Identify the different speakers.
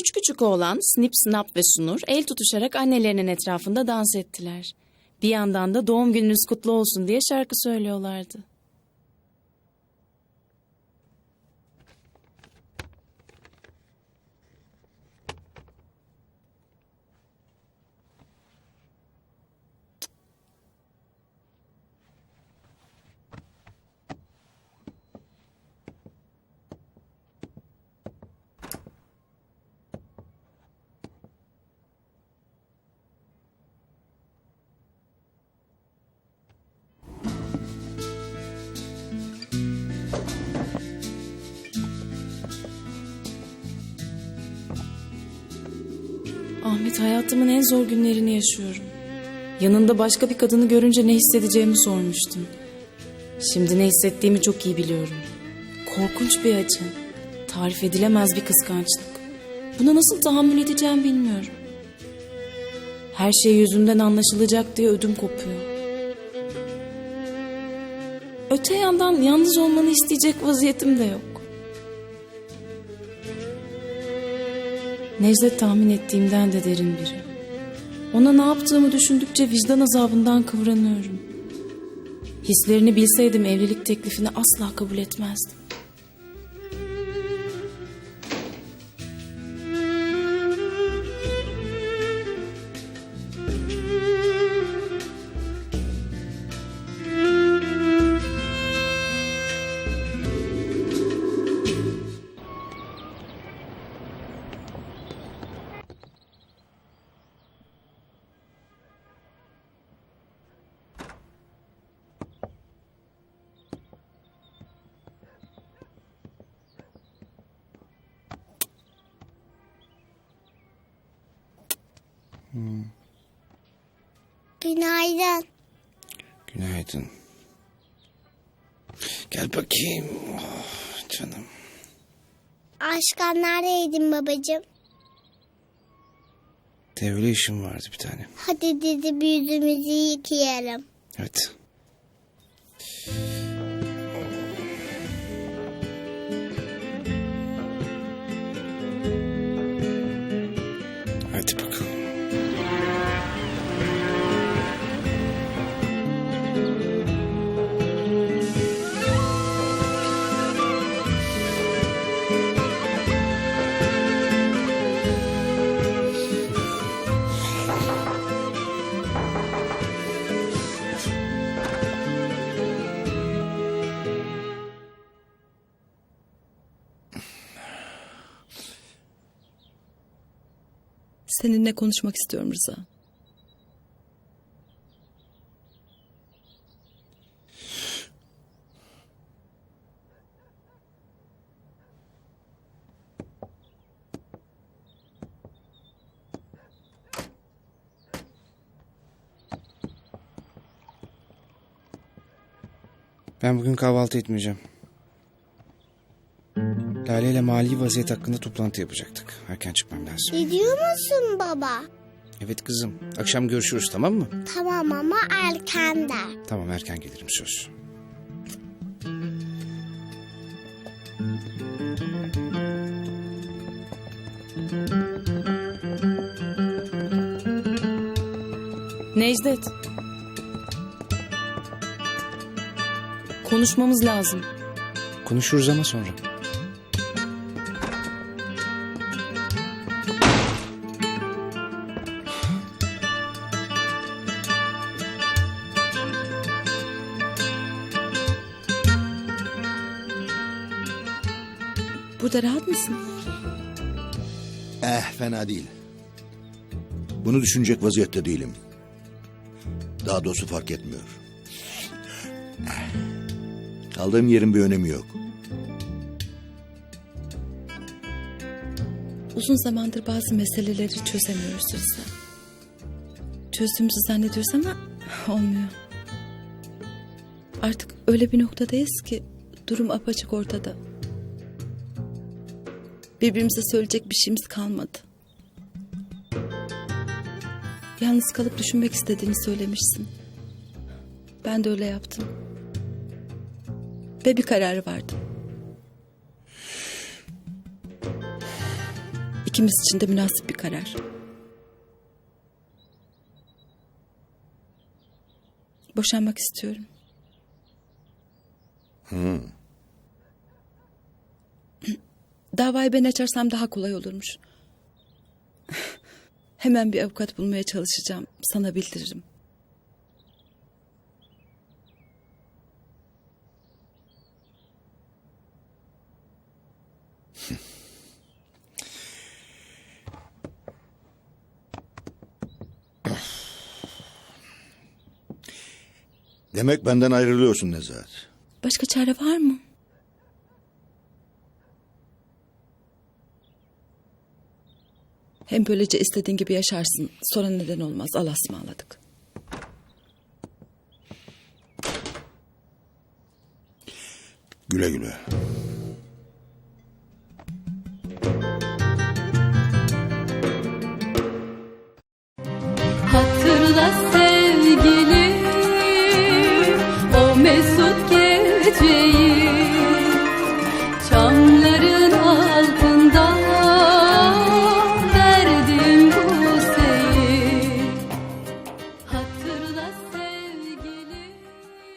Speaker 1: Üç küçük oğlan Snip, Snap ve Sunur el tutuşarak annelerinin etrafında dans ettiler. Bir yandan da doğum gününüz kutlu olsun diye şarkı söylüyorlardı. Ahmet hayatımın en zor günlerini yaşıyorum. Yanında başka bir kadını görünce ne hissedeceğimi sormuştun. Şimdi ne hissettiğimi çok iyi biliyorum. Korkunç bir acı. Tarif edilemez bir kıskançlık. Buna nasıl tahammül edeceğim bilmiyorum. Her şey yüzümden anlaşılacak diye ödüm kopuyor. Öte yandan yalnız olmanı isteyecek vaziyetim de yok. Necdet tahmin ettiğimden de derin biri. Ona ne yaptığımı düşündükçe vicdan azabından kıvranıyorum. Hislerini bilseydim evlilik teklifini asla kabul etmezdim.
Speaker 2: Günaydın.
Speaker 3: Günaydın. Gel bakayım. Oh, canım.
Speaker 2: Aşkım neredeydin babacığım?
Speaker 3: Devre işim vardı bir tane.
Speaker 2: Hadi dedi bir yüzümüzü yıkayalım.
Speaker 3: Evet.
Speaker 4: Seninle konuşmak istiyorum Rıza.
Speaker 3: Ben bugün kahvaltı etmeyeceğim. Lale ile mali vaziyet hakkında toplantı yapacaktık. Erken çıkmam lazım.
Speaker 2: Gidiyor musun baba?
Speaker 3: Evet kızım. Akşam görüşürüz tamam mı?
Speaker 2: Tamam ama erkenden.
Speaker 3: Tamam erken gelirim söz.
Speaker 1: Necdet. Konuşmamız lazım.
Speaker 3: Konuşuruz ama sonra.
Speaker 4: Burada rahat mısın?
Speaker 5: Eh fena değil. Bunu düşünecek vaziyette değilim. Daha doğrusu fark etmiyor. Eh, Kaldığım yerin bir önemi yok.
Speaker 4: Uzun zamandır bazı meseleleri çözemiyoruz Rıza. Çözdüğümüzü zannediyoruz ama olmuyor. Artık öyle bir noktadayız ki durum apaçık ortada. Birbirimize söyleyecek bir şeyimiz kalmadı. Yalnız kalıp düşünmek istediğini söylemişsin. Ben de öyle yaptım. Ve bir kararı vardı. İkimiz için de münasip bir karar. Boşanmak istiyorum. Davayı ben açarsam daha kolay olurmuş. Hemen bir avukat bulmaya çalışacağım. Sana bildiririm.
Speaker 5: Demek benden ayrılıyorsun Nezahat.
Speaker 4: Başka çare var mı? Hem böylece istediğin gibi yaşarsın. Sonra neden olmaz. Allah'a ısmarladık.
Speaker 5: Güle güle.